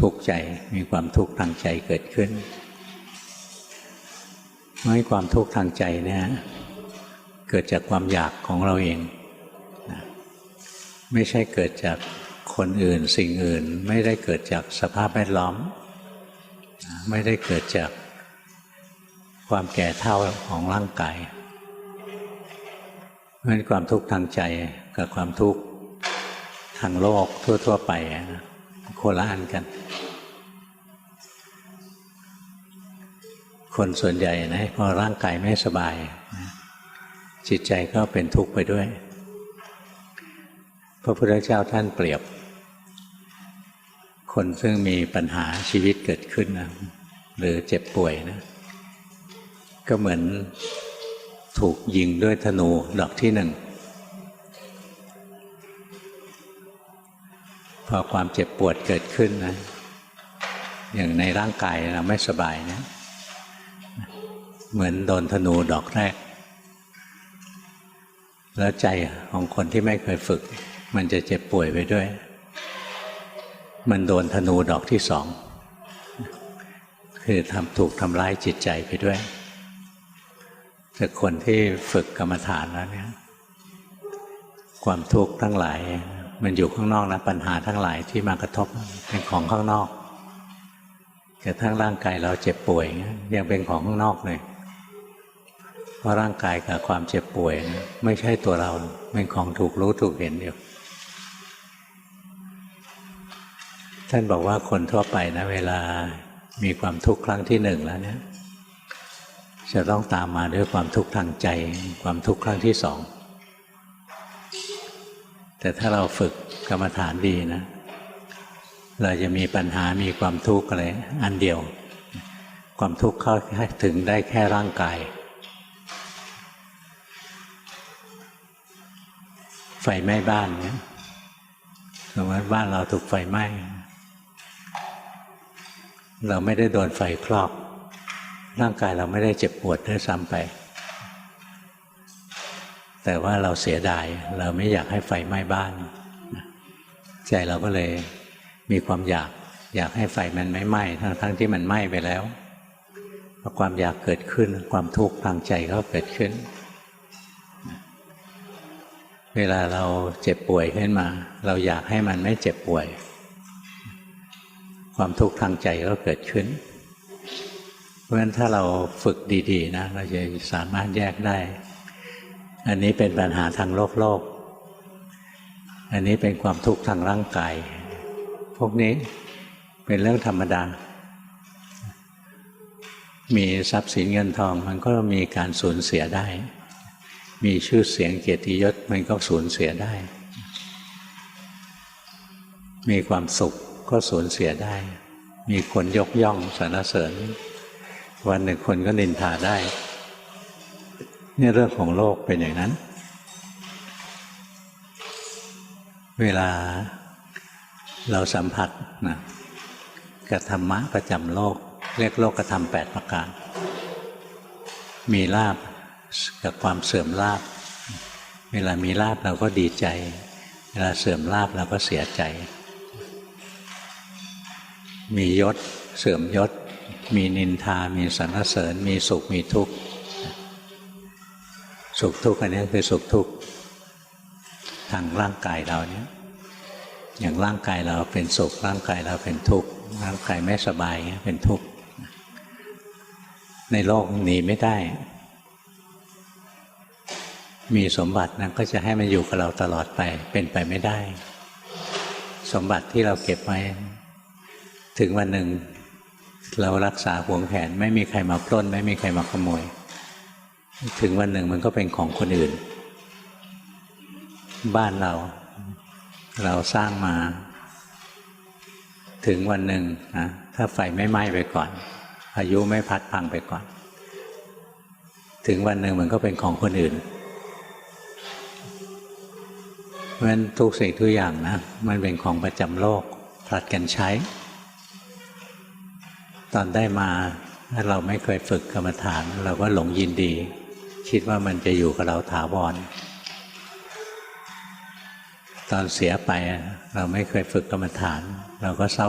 ทุกข์ใจมีความทุกข์ทางใจเกิดขึ้นไม่ความทุกข์ทางใจเนี่ยเกิดจากความอยากของเราเองนะไม่ใช่เกิดจากคนอื่นสิ่งอื่น ไม่ได้เกิดจากสภาพแวดล้อมนะไม่ได้เกิดจากความแก่เท่าของร่างกายเพราะฉะนั้นความทุกข์ทางใจกับความทุกข์ทางโลกทั่ว ๆ ไปนะ โคละอันกัน คนส่วนใหญ่นะพอร่างกายไม่สบาย จิตใจก็เป็นทุกข์ไปด้วย พระพุทธเจ้าท่านเปรียบ คนซึ่งมีปัญหาชีวิตเกิดขึ้นนะหรือเจ็บป่วยนะ ก็เหมือนถูกยิงด้วยธนูดอกที่หนึ่ง พอความเจ็บปวดเกิดขึ้นนะอย่างในร่างกายเราไม่สบายนะเหมือนโดนธนูดอกแรก แล้วใจของคนที่ไม่เคยฝึก มันจะเจ็บป่วยไปด้วย มันโดนธนูดอกที่สองคือทำถูกทำร้ายจิตใจไปด้วย แต่คนที่ฝึกกรรมฐานแล้วเนี่ย ความทุกข์ทั้งหลาย มันอยู่ข้างนอกนะปัญหาทั้งหลายที่มากระทบเป็นของข้างนอกแต่ทั้งร่างกายเราเจ็บป่วยยังเป็นของข้างนอกเลยเพราะร่างกายกับความเจ็บป่วยนะไม่ใช่ตัวเราเป็นของถูกรู้ถูกเห็นอยู่ท่านบอกว่าคนทั่วไปนะเวลามีความทุกข์ครั้งที่หนึ่งแล้วเนี่ยจะต้องตามมาด้วยความทุกข์ทางใจ ความทุกข์ครั้งที่สอง แต่ถ้าเราฝึกกรรมฐานดีนะ เราจะมีปัญหามีความทุกข์อะไรอันเดียว ความทุกข์เข้าถึงได้แค่ร่างกาย ไฟไหม้บ้านเนี่ยสมมติบ้านเราถูกไฟไหม้เราไม่ได้โดนไฟคลอก ร่างกายเราไม่ได้เจ็บปวดด้วยซ้ำไป แต่ว่าเราเสียดาย เราไม่อยากให้ไฟไหม้บ้าน ใจเราก็เลยมีความอยากอยากให้ไฟมันไม่ไหม้ทั้งทั้งที่มันไหม้ไปแล้วพอความอยากเกิดขึ้น ความทุกข์ทางใจก็เกิดขึ้น เวลาเราเจ็บป่วยขึ้นมา เราอยากให้มันไม่เจ็บป่วย ความทุกข์ทางใจก็เกิดขึ้น เพราะฉะนั้นถ้าเราฝึกดี ๆ นะ เราจะสามารถแยกได้ อันนี้เป็นปัญหาทางโลกโลก อันนี้เป็นความทุกข์ทางร่างกาย พวกนี้เป็นเรื่องธรรมดา มีทรัพย์สินเงินทองมันก็มีการสูญเสียได้ มีชื่อเสียงเกียรติยศมันก็สูญเสียได้ มีความสุขก็สูญเสียได้ มีคนยกย่องสรรเสริญ วันหนึ่งคนก็นินทาได้ นี่เรื่องของโลกเป็นอย่างนั้น เวลาเราสัมผัสนะกับธรรมะประจำโลก เรียกโลกกระทำแปดประการ มีลาบกับความเสื่อมลาบ เวลามีลาบเราก็ดีใจ เวลาเสื่อมลาบเราก็เสียใจ มียศเสื่อมยศ มีนินทา มีสรรเสริญ มีสุข มีทุกข์ สุขทุกข์อันนี้คือสุขทุกข์ทางร่างกายเราเนี่ยอย่างร่างกายเราเป็นสุขร่างกายเราเป็นทุกข์ร่างกายไม่สบายเป็นทุกข์ในโลกหนีไม่ได้ มีสมบัตินะก็จะให้มันอยู่กับเราตลอดไปเป็นไปไม่ได้ สมบัติที่เราเก็บไว้ ถึงวันหนึ่งเรารักษาห่วงแขนไม่มีใครมาปล้น ไม่มีใครมาขโมย ถึงวันหนึ่งมันก็เป็นของคนอื่น บ้านเรา เราสร้างมา ถึงวันหนึ่งนะถ้าไฟไม่ไหม้ไปก่อนพายุไม่พัดพังไปก่อน ถึงวันหนึ่งมันก็เป็นของคนอื่นเพราะฉะนั้นทุกสิ่งทุกอย่างนะมันเป็นของประจำโลกผลัดกันใช้ ตอนได้มาถ้าเราไม่เคยฝึกกรรมฐาน เราก็หลงยินดี คิดว่ามันจะอยู่กับเราถาวร ตอนเสียไปเราไม่เคยฝึกกรรมฐาน เราก็เศร้า